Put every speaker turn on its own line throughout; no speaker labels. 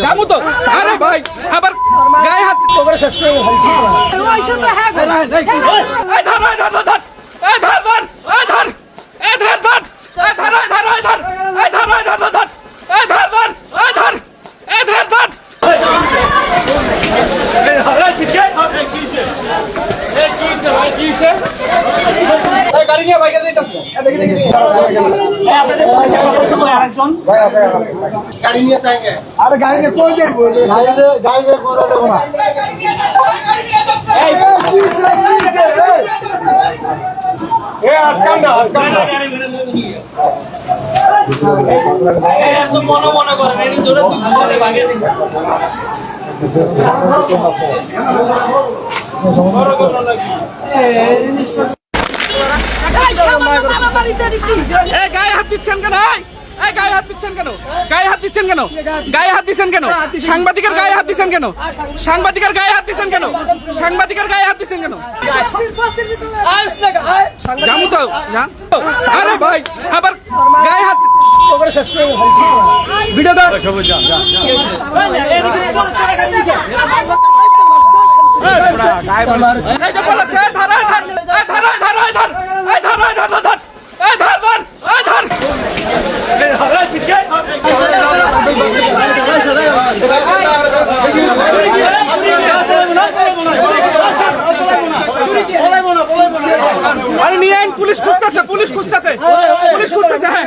যাব তো। আরে ভাই আবার গায়ে হাত
শেষ করে
এই ধর এই ধর ধর এই ধর ধর এই ধর এই ধর ধর এই ধর এই ধর এই ধর এই ধর এই ধর ধর এই ধর ধর এই ধর এই ধর ধর এই গাড়ি নিয়ে বাইকে যাইতাছে দেখি দেখি
আরে গাড়ি নিয়ে কই যাইবো গাড়ি নিয়ে কোন যাব না
এ আটকান না আটকান না মনে মনে করেন গায়ে হাত দিচ্ছেন কেন এই? এই গায়ে হাত দিচ্ছেন কেন গায়ে হাত দিচ্ছেন কেন গায়ে হাত দিচ্ছেন কেন সাংবাদিকের গায়ে হাত দিচ্ছেন কেন সাংবাদিকের গায়ে হাত দিচ্ছেন কেন সাংবাদিকের গায়ে হাত দিচ্ছেন কেন জামু তো আরে ভাই আবার গায়ে হাত
শেষ করে
ভিডিও দাও এই যে বলেছে ধর ধর এই ধর এই ধর এই ধর ধর এই ধর ধর এই ধর ধর এই ধর। আরে নিয়ে আইন পুলিশ খুঁজতেছে পুলিশ খুঁজতেছে পুলিশ খুঁজতেছে হ্যাঁ।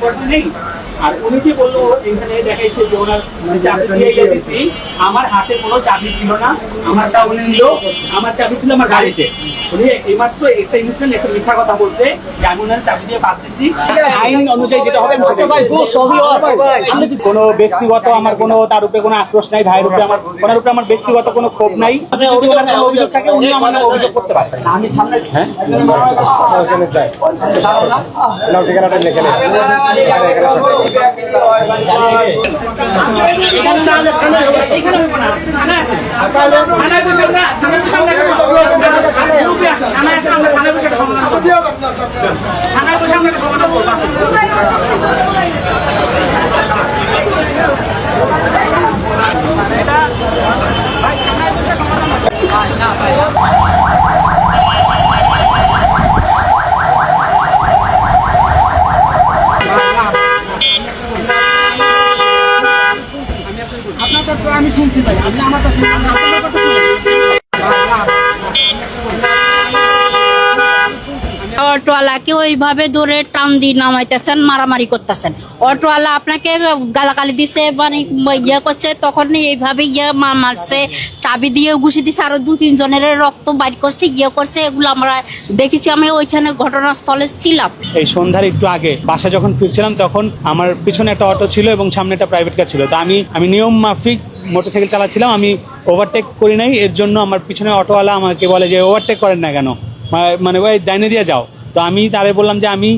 ঘুষাগুলো নেই। আর উনি যে বলল এখানে দেখাইছে যে ওনার চাবি দিয়ে ইয়ে দিছি। আমার হাতে কোনো চাবি ছিল না আমার চাবি ছিল আমার চাবি ছিল আমার গাড়িতে। উনি এইমাত্র একটা ইনস্ট্যান্ট একটা মিথ্যা কথা বলতে যে আমি ওনার চাবি দিয়ে বাদ দিছি। আইন অনুযায়ী যেটা হবে আমি সেটাই কোনো ব্যক্তিগত আমার কোনো তার উপরে কোনো আক্রোশ নাই ভাইয়ের উপরে আমার ওনার উপরে আমার ব্যক্তিগত কোনো ক্ষোভ নাই। অভিযোগ থাকে উনি আমার অভিযোগ করতে পারে। আমি সামনে হ্যাঁ? এখানে হইবো না থানায় আসেন থানায় বসে আমরা থানায় বসে আমরা গ্রুপে আসেন থানায় আসেন আমরা থানায় বসে একটা সমাধান করব থানায় বসে আমরা একটা সমাধান করব আসেন।
অটোওয়ালাকে ওইভাবে ধরে টান দিয়ে নামাইতেছেন, মারামারি করতেছেন? অটোওয়ালা আপনাকে গালাগালি দিছে মানে ইয়ে করছে তখন এইভাবে ইয়ে মারছে, চাবি দিয়ে ঘুষি দিছে, আরও দু তিনজনের রক্ত বাইর করছে ইয়ে করছে, এগুলো আমরা দেখেছি, আমি ওইখানে ঘটনাস্থলে ছিলাম।
এই সন্ধ্যার একটু আগে বাসা যখন ফিরছিলাম, তখন আমার পিছনে একটা অটো ছিল এবং সামনে একটা প্রাইভেট কার ছিল। তো আমি আমি নিয়ম মাফিক মোটরসাইকেল চালাচ্ছিলাম, আমি ওভারটেক করি নাই, এর জন্য আমার পিছনে অটোওয়ালা আমাকে বলে যে ওভারটেক করেন না কেন? মানে ওই ডাইনে দিয়ে যাও। তো আমি তারে বললাম যে আমি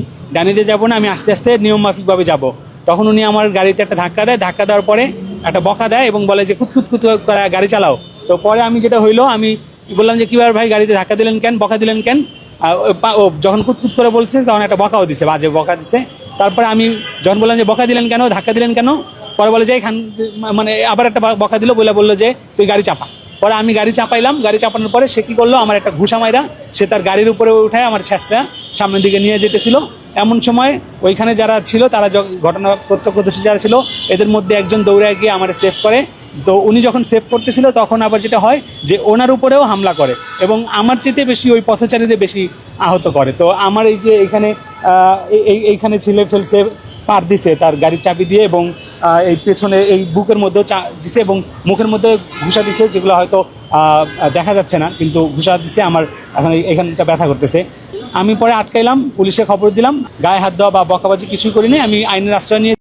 দিয়ে যাব না, আমি আস্তে আস্তে নিয়ম মাফিকভাবে যাব। তখন উনি আমার গাড়িতে একটা ধাক্কা দেয়, ধাক্কা দেওয়ার পরে একটা বকা দেয় এবং বলে যে কুতকুত কুত করে গাড়ি চালাও। তো পরে আমি যেটা হইল, আমি বললাম যে কীভাবে ভাই, গাড়িতে ধাক্কা দিলেন কেন? বকা দিলেন কেন? ও যখন কুতকুত করে বলছে, তখন একটা বকাও দিছে, বাজে বকা দিছে। তারপরে আমি যখন বললাম যে, বকা দিলেন কেন? ধাক্কা দিলেন কেন? পরে বলে যে এখান মানে আবার একটা বকা দিল। বলে বলল যে, তুই গাড়ি চাপা। পরে আমি গাড়ি চাপাইলাম, গাড়ি চাপানোর পরে সে কি করল, আমার একটা ঘুষা মাইরা সে তার গাড়ির উপরে উঠায় আমার ছ্যাঁচটা সামনের দিকে নিয়ে যেতেছিল। এমন সময় ওইখানে যারা ছিল, তারা ঘটনা প্রত্যক্ষদর্শী যারা ছিল, এদের মধ্যে একজন দৌড়ে গিয়ে আমার সেভ করে। তো উনি যখন সেভ করতেছিল, তখন আবার যেটা হয় যে ওনার উপরেও হামলা করে এবং আমার চেয়ে বেশি ওই পথচারীদের বেশি আহত করে। তো আমার এই যে এখানে এই- এই- এইখানে ছিলে ফেলছে পার দিছে, তার গাড়ির চাবি দিয়ে এবং এই পেছনে এই বুকের মধ্যেও চা দিছে এবং মুখের মধ্যে ঘুষা দিছে, যেগুলো হয়তো দেখা যাচ্ছে না, কিন্তু ঘুষা দিছে আমার এখন এখানটা ব্যথা করতেছে। আমি পরে আটকাইলাম, পুলিশে খবর দিলাম, গায়ে হাত দেওয়া বা বকাবাজি কিছুই করিনি, আমি আইনের আশ্রয় নিয়ে